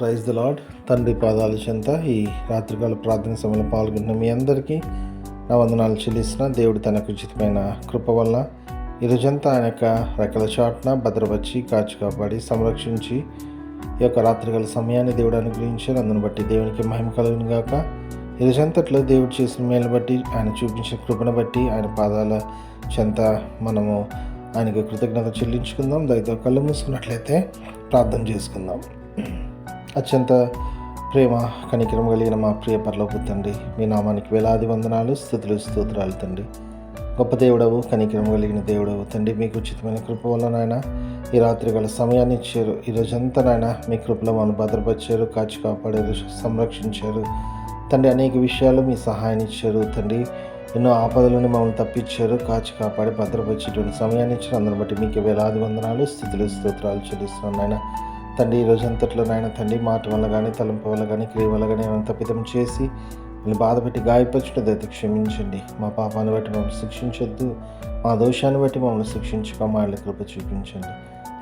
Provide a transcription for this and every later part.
Praise the lord తండ్రి పాదాల చెంత ఈ రాత్రికాల ప్రార్థన సమయంలో పాల్గొంటున్న మీ అందరికీ నా వందనాలు చెల్లిస్తున్న. దేవుడు తనకు ఉచితమైన కృప వల్ల ఈరోజంతా ఆయన యొక్క రెక్కల చాటున భద్రపరిచి కాచి కాపాడి సంరక్షించి ఈ యొక్క రాత్రికాల సమయాన్ని దేవుడు అనుగ్రహించారు అందును బట్టి దేవునికి మహిమ కలుగును గాక. ఈరోజంతట్లో దేవుడు చేసిన మేలు బట్టి ఆయన చూపించిన కృపను బట్టి ఆయన పాదాల చెంత మనము ఆయనకు కృతజ్ఞత చెల్లించుకుందాం. దయతో కళ్ళు మూసుకున్నట్లయితే ప్రార్థన చేసుకుందాం. అత్యంత ప్రేమ కనికరం కలిగిన మా ప్రియ పరలోపు తండ్రి మీ నామానికి వేలాది వందనాలు స్థుతులు స్తోత్రాలు తండ్రి. గొప్ప దేవుడవు కనికరం కలిగిన దేవుడవు తండ్రి మీకు ఉచితమైన కృప వల్ల నాయన ఈ రాత్రి గల సమయాన్ని ఇచ్చారు. ఈ నాయన మీ కృపలో మనం భద్రపరిచారు కాచి కాపాడారు సంరక్షించారు. తండ్రి అనేక విషయాలు మీ సహాయాన్ని ఇచ్చారు తండ్రి. ఎన్నో ఆపదలను మమ్మల్ని తప్పించారు కాచి కాపాడి భద్రపరిచేటువంటి సమయాన్ని ఇచ్చారు. అందరిని బట్టి మీకు వేలాది వందనాలు స్థితులు స్తోత్రాలు చెల్లిస్తున్నాను నాయన. తండ్రి ఈరోజు రోజంతట్లో నాయన తండ్రి మాట వల్ల కానీ తలంపు వల్ల కానీ క్రియ వల్ల కానీ ఏమైనా తప్పిదం చేసి మిమ్మల్ని బాధపెట్టి గాయపరచడం క్షమించండి. మా పాపాన్ని బట్టి మమ్మల్ని శిక్షించొద్దు. మా దోషాన్ని బట్టి మమ్మల్ని శిక్షించుకో మా ఇళ్ళ కృప చూపించండి.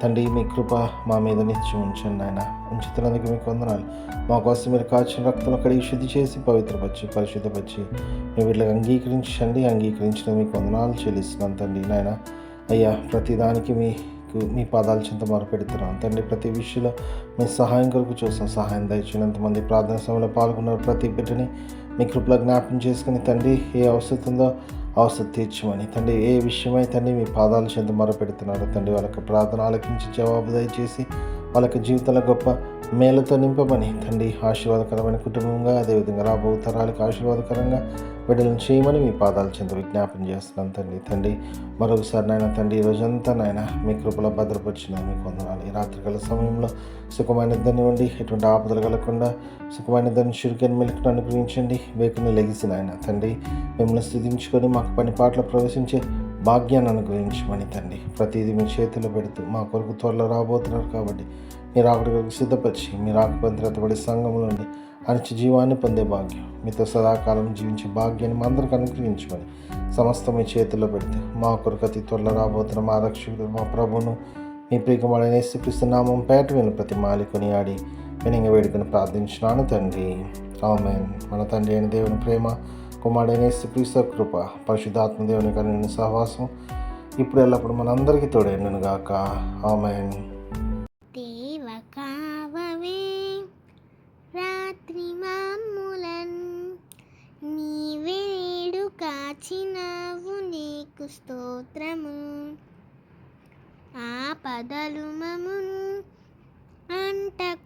తండ్రి మీ కృప మా మీద నిత్యం ఉంచండి ఆయన ఉంచుతున్నందుకు మీకు వందనాలు. మా కోసం మీరు కాచిన రక్తం కడిగి శుద్ధి చేసి పవిత్రపరిచి పరిశుద్ధపరిచి మీ వీళ్ళకి అంగీకరించండి. అంగీకరించిన మీకు వందనాలు చెల్లిస్తున్నాను తండ్రి నాయన. అయ్యా ప్రతిదానికి మీ మీకు మీ పాదాల చింత మొరపెడుతున్నాను తండ్రి ప్రతి విషయంలో మీ సహాయం కొరకు చూసిన సహాయం దయచినంతమంది ప్రార్థన సమయంలో పాల్గొన్న ప్రతి బిడ్డని మీ కృపలో జ్ఞాపకం చేసుకుని తండ్రి ఏ అవసరం ఉందో అవసరం తీర్చమని. తండ్రి ఏ విషయమై తండ్రి మీ పాదాల చెంత మొరపెడుతున్నారు తండ్రి వాళ్ళకి ప్రార్థన ఆలకించి జవాబు దయచేసి వాళ్ళకి జీవితాల గొప్ప మేలతో నింపమని తండ్రి ఆశీర్వాదకరమైన కుటుంబంగా అదేవిధంగా రాబో తరాలకు ఆశీర్వాదకరంగా బిడ్డలను చేయమని మీ పాదాల చెంత విజ్ఞాపన చేస్తున్నాను తండ్రి. తండ్రి మరొకసారి నాయన తండ్రి రోజంతా నాయన మీ కృపలో భద్రపరిచిన మీకు వందనాలు ఈ రాత్రికాల సమయంలో సుఖమైన ధన్యవండి ఎటువంటి ఆపదలు కలగకుండా సుఖమైన ఇద్దరిని చురుకని మెలుకును అనుగ్రహించండి. వేకుని లెగిసిన ఆయన తండ్రి మిమ్మల్ని స్థుతించుకొని మాకు పని పాటలు ప్రవేశించే భాగ్యాన్ని అనుగ్రహించమని తండ్రి. ప్రతిదీ మీ చేతిలో పెడుతూ మా కొరకు త్వరలో రాబోతున్నారు కాబట్టి మీరు ఆవిడ కొరకు సిద్ధపరిచి మీరు ఆకుపంత్రతబడి సంఘంలో నుండి అనిచి జీవాన్ని పొందే భాగ్యం. మీతో సదాకాలం జీవించే భాగ్యాన్ని మా అందరికి అనుగ్రహించమని సమస్త మీ చేతిలో పెడితే మా కొరకు అతి త్వరలో రాబోతున్న మా రక్షకుడు మా ప్రభును మీ ప్రియకుమారైన యేసుక్రీస్తు నామం పేట విని ప్రతి మాలికొని ఆడి వినంగా వేడుకొని ప్రార్థించినాను తండ్రి. ఆమెన్. మన తండ్రి అయిన దేవుని ప్రేమ కుమారుడైన యేసుక్రీస్తు కృప పరిశుద్ధాత్మ దేవుని కలిగిన సహవాసం ఇప్పుడు ఎల్లప్పుడు మనందరికీ తోడైండును గాక. ఆమెన్. రాత్రి మాములన్ కాచినావు నీకు స్తోత్రము. ఆపదలు మమును అంటకు